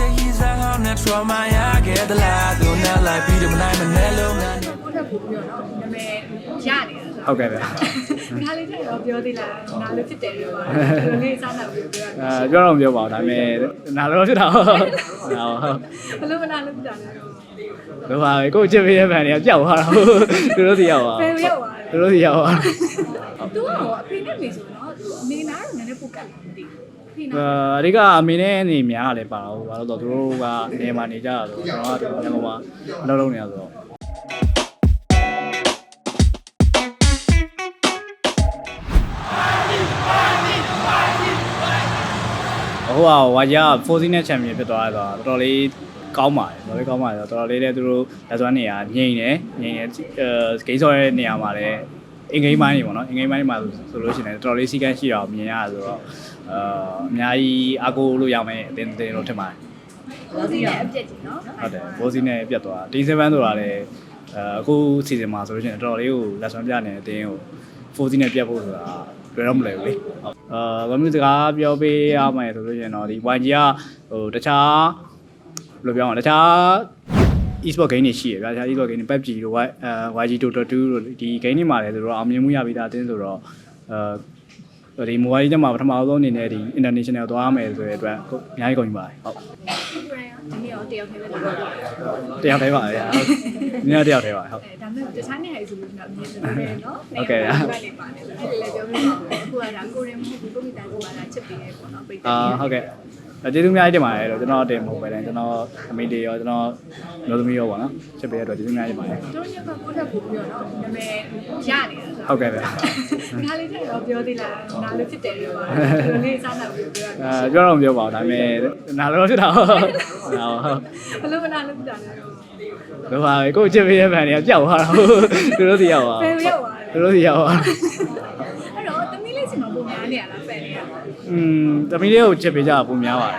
say he's a hundred trauma I get the lie do not like beat him night and hello ကိုတက် ပို့ပြီးတော့နော်နာမည်ရနေတာဟုတ်ကဲ့ဗျခါလေးတက်တော့ပြောသေးလားနားလို့ဖြစ်တယ်ပြောပါဘယ်လိုလေးစားတာပြောပြောအဲပြောတော့မပြောပါဘူးဒါပေမဲ့နားလို့ဖြစ်တာဟုတ်ဟုတ်ဘယ်လိုမနာလို့ဖြစ်တာလဲဘယ်ပါပဲကိုချစ်ပေးတဲ့ဗန်တွေကပျောက်သွားတာဟုတ်သူတို့စီရောက်သွားဘယ်ရောက်သွားသူတို့စီရောက်သွားသူကတော့အဖေနဲ့မေဆိုတော့သူအမေနားတော့နည်းနည်းပိုကတ်လာမသိဘူးဖေအဲနားအဓိကအမေနဲ့အနေများလည်းပါတော့ဘာလို့တော့သူတို့ကနေမှာနေကြတာဆိုတော့ကျွန်တော်ကရန်ကုန်မှာအလုပ်လုပ်နေရဆိုတော့ ဟိုကဝါကြီးက4 season champion ဖြစ်သွားတာဆိုတော့တော်တော်လေးကောင်းပါတယ်တော်တော်လေးကောင်းပါတယ်တော်တော်လေးလည်းသူတို့လက်စွမ်းနေရာငိမ့်တယ်ငိမ့်တယ်အဲဂိမ်းဆော့ရဲ့နေရာမှာလည်းအင်္ဂိမ်းပိုင်းနေပေါ့နော်အင်္ဂိမ်းပိုင်းမှာဆိုလို့ရှိရင်တော်တော်လေးစီကန်းရှိတာကိုမြင်ရတာဆိုတော့အာအများကြီးအကူလို့ရမယ်အတင်းတင်းလို့ထင်ပါတယ်ဘောစီနဲ့အပြက်ကြီးနော်ဟုတ်တယ်ဘောစီနဲ့ပြတ်သွားဒီ7ဆိုတာလည်းအဲအခုစီဇန်မှာဆိုလို့ရှိရင်တော်တော်လေးကိုလက်စွမ်းပြနေတဲ့အတင်းကို4စီနဲ့ပြတ်ဖို့ဆိုတာ လွယ်တော့မလွယ်ဘူးလေဟုတ်အာဘာမျိုးစကားပြောပေးရမယ်ဆိုလို့ရှိရင်တော့ဒီ YG ကဟိုတခြားဘယ်လိုပြောအောင်လဲတခြား e-sport game တွေရှိရဗျာတခြား e-sport game တွေ PUBG တို့ Y အဲ YG Dota 2တို့ဒီ game တွေမှာလည်းသူတို့အောင်မြင်မှုရပြီးသားအတင်းဆိုတော့အဲဒီ mobile ကျမှပထမဆုံးအနေနဲ့ဒီ international သွားမယ်ဆိုတဲ့အတွက်အများကြီးကုန်ပြီပါတယ်ဟုတ် ဘရန်ဒီနေ့ရောတယောက်ထဲပဲလာတာတယောက်တည်းပါဗျာ။နည်းတယောက်တည်းပါဟုတ်အဲဒါမဲ့တခြားနေဟဲ့ဆိုလို့တော့အမြင်တယ်နော်ဟုတ်ကဲ့နေပါနေတယ်အဲ့ဒီလည်းပြောပြပါဦးအ ခုကဒါကိုရင်မဟုတ်ဘူးကိုမိသားစုကဒါချစ်ပေးရပေါ့နော်ပိတ်တယ်အာဟုတ်ကဲ့ကျေးဇူးအများကြီးတင်ပါတယ်လို့ကျွန်တော်တင်မဟုတ်ပဲလေကျွန်တော်အမိလေးရောကျွန်တော်မျိုးသမီးရောပေါ့နော်ချစ်ပေးရတော့ကျေးဇူးအများကြီးတင်ပါတယ်တို့ညကကိုတက်ပို့ပြီးတော့နော်နာမည်ရနေတာဟုတ်ကဲ့ဗျခါလေးတက်တော့ပြောသေးလားနားလို့ဖြစ်တယ်ပြောပါဘယ်လိုလေးစားတာပြောပြောအဲပြောတော့မပြောပါဘူးဒါပေမဲ့နားလို့ဖြစ်တာဟုတ်ဟုတ်ဘယ်လိုမနာလို့ဖြစ်တာလဲဘယ်ပါပဲကိုချစ်ပေးတဲ့ဗန်တွေကပျောက်သွားတာဟုတ်သူတို့စီရောက်သွားဘယ်ရောက်သွားသူတို့စီရောက်သွား အဲ့တော့သမီးလေးစီမှာပုံများနေရလားဖန်နေရ อืมတမီးလေးကိုချစ်ပေးကြတာပုံများပါတယ်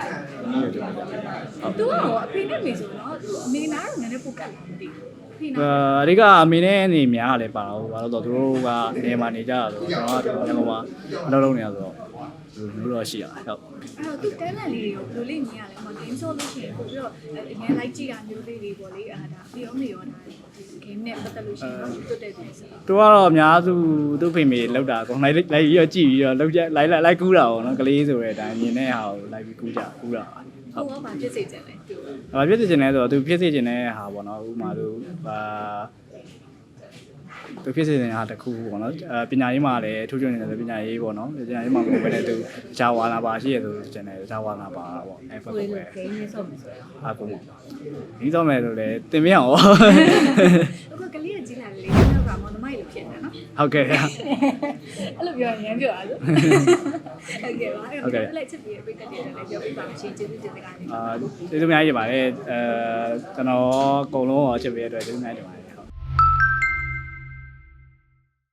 သူကတော့အဖေနဲ့မေဆိုတော့သူအမေနားတော့နည်းနည်းပိုကတ်လာမသိဘူးဖေနားအဓိကအမေနဲ့အနေများလည်းပါတော့ဘာလို့တော့သူတို့ကနေမှာနေကြတာဆိုတော့ကျွန်တော်ကရန်ကုန်မှာအလုပ်လုပ်နေရဆိုတော့ လူတော့ရှိရဟုတ်အဲ့တော့သူတန်းလန်လေးတွေကိုဘယ်လိုလေးမြင်ရလဲဟို game show လို့ရှိရင်ပို့ပြီးတော့အငယ်လိုက်ကြည့်တာမျိုးလေးတွေပေါ့လေအာဒါပြီးတော့မေရောဒါ game နဲ့ပတ်သက်လို့ရှိရင်တော့တွတ်တဲ့သူစီသူကတော့အများစုသူ့ဖေမေလောက်တာအကုန်လိုက်လိုက်ပြီးတော့ကြည့်ပြီးတော့လောက်ကြလိုက်လိုက်လိုက်ကူးတာပေါ့နော်ကလေးဆိုတဲ့အတိုင်းမြင်တဲ့ဟာကိုလိုက်ပြီးကူးကြကူးတာဟိုကဘာဖြစ်စေချင်လဲသူ။ဘာဖြစ်စေချင်လဲဆိုတော့သူဖြစ်စေချင်တဲ့ဟာပေါ့နော်ဥပမာသူအာ သူဖြစ်စေချင်တဲ့ဟာတစ်ခုပေါ့နော်အဲပညာရေးမှာလည်းထူးချွန်နေတဲ့ပညာရေးပေါ့နော်ပညာရေးမှာကိုယ်ပဲနဲ့သူတခြားဝါလာပါရှိရဆိုချင်တယ်တခြားဝါလာပါပေါ့အဲဖက်ကိုပဲ game နဲ့ဆော့မယ်ဆိုတော့အားကုန်ပေါ့ဒီတော့မယ်လို့လည်းတင်မရအောင်အခုကလေးကကြီးလာလေလေးနောက်ကမောင်နှမကြီးလိုဖြစ်နေတာနော်ဟုတ်ကဲ့အဲ့လိုပြောရင်ပြောရလို့ဟုတ်ကဲ့ပါအဲ့တော့လက်ချစ်ပြီးပြတ်တက်တယ်လည်းပြောပြပါမရှိကျေးဇူးတင်စကားလေးအာကျေးဇူးအများကြီးတင်ပါတယ်အဲကျွန်တော်အကုန်လုံးရောချစ်ပေးရတဲ့အတွက်ကျေးဇူးအများကြီးတင်ပါတယ်